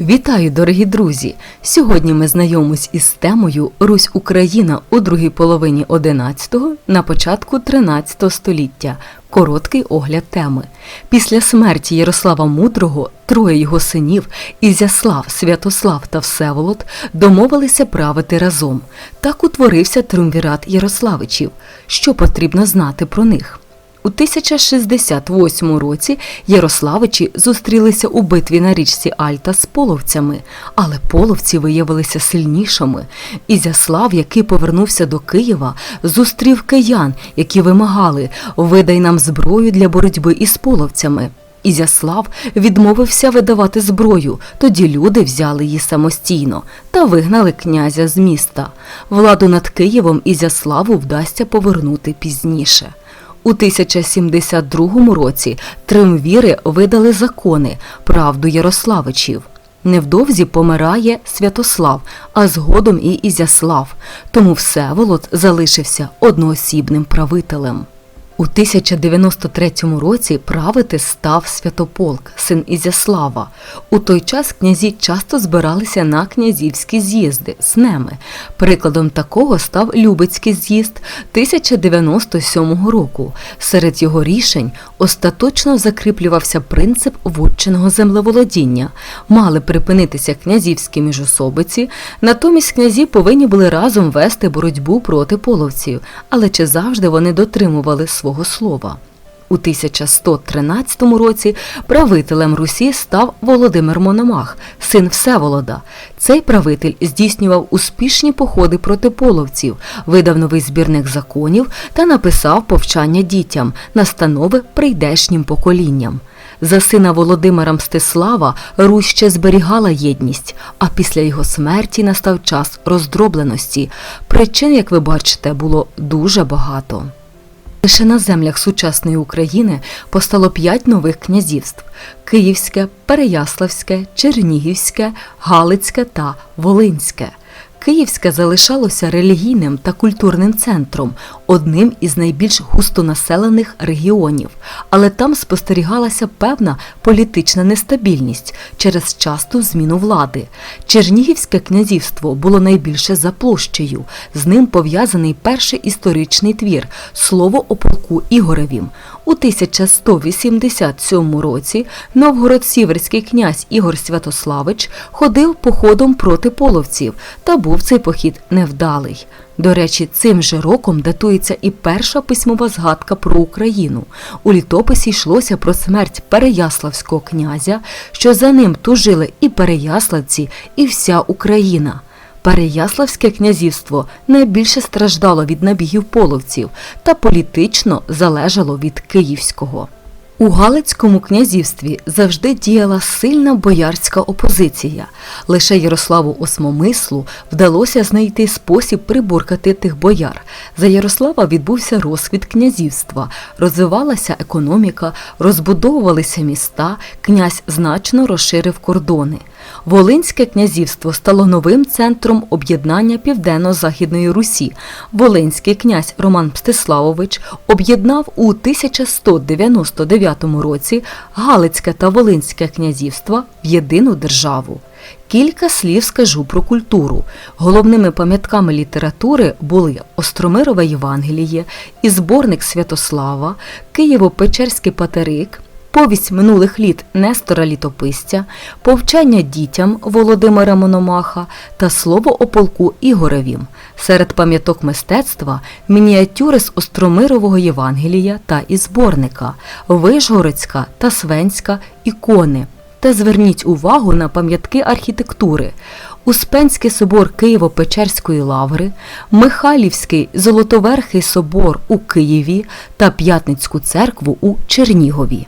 Вітаю, дорогі друзі! Сьогодні ми знайомимось із темою Русь Україна у другій половині 11-го, на початку 13 століття. Короткий огляд теми. Після смерті Ярослава Мудрого троє його синів Ізяслав, Святослав та Всеволод домовилися правити разом. Так утворився триумвірат Ярославичів. Що потрібно знати про них? У 1068 році Ярославичі зустрілися у битві на річці Альта з половцями, але половці виявилися сильнішими. Ізяслав, який повернувся до Києва, зустрів киян, які вимагали видай нам зброю для боротьби із половцями. Ізяслав відмовився видавати зброю, тоді люди взяли її самостійно та вигнали князя з міста. Владу над Києвом Ізяславу вдасться повернути пізніше. У 1072 році тримвіри видали закони, правду Ярославичів. Невдовзі помирає Святослав, а згодом і Ізяслав, тому Всеволод залишився одноосібним правителем. У 1093 році правити став Святополк, син Ізяслава. У той час князі часто збиралися на князівські з'їзди снеми. Прикладом такого став Любецький з'їзд 1097 року. Серед його рішень остаточно закріплювався принцип вотчиного землеволодіння. Мали припинитися князівські міжособиці, натомість князі повинні були разом вести боротьбу проти половців, але чи завжди вони дотримували свого слова? У 1113 році правителем Русі став Володимир Мономах, син Всеволода. Цей правитель здійснював успішні походи проти половців, видав новий збірник законів та написав повчання дітям, настанови прийдешнім поколінням. За сина Володимира Мстислава Русь ще зберігала єдність, а після його смерті настав час роздробленості. Причин, як ви бачите, було дуже багато. Лише на землях сучасної України постало п'ять нових князівств: Київське, Переяславське, Чернігівське, Галицьке та Волинське. Київське залишалося релігійним та культурним центром, одним із найбільш густонаселених регіонів, але там спостерігалася певна політична нестабільність через часту зміну влади. Чернігівське князівство було найбільше за площею. З ним пов'язаний перший історичний твір Слово о полку Ігоревім. У 1187 році новгород-сіверський князь Ігор Святославич ходив походом проти половців, та був цей похід невдалий. До речі, цим же роком датується і перша письмова згадка про Україну. У літописі йшлося про смерть Переяславського князя, що за ним тужили і переяславці, і вся Україна. Переяславське князівство найбільше страждало від набігів половців та політично залежало від київського. У Галицькому князівстві завжди діяла сильна боярська опозиція. Лише Ярославу Осмомислу вдалося знайти спосіб приборкати тих бояр. За Ярослава відбувся розквіт князівства, розвивалася економіка, розбудовувалися міста, князь значно розширив кордони. Волинське князівство стало новим центром об'єднання Південно-Західної Русі. Волинський князь Роман Мстиславович об'єднав у 1199 році Галицьке та Волинське князівства в єдину державу. Кілька слів скажу про культуру. Головними пам'ятками літератури були Остромирове Євангеліє і зборник Святослава, Києво-Печерський патерик, Повість минулих літ Нестора Літописця, повчання дітям Володимира Мономаха та слово о полку Ігоревім. Серед пам'яток мистецтва мініатюри з Остромирового Євангелія та із зборника, Вишгородська та Свенська ікони. Та зверніть увагу на пам'ятки архітектури. Успенський собор Києво-Печерської лаври, Михайлівський Золотоверхий собор у Києві та П'ятницьку церкву у Чернігові.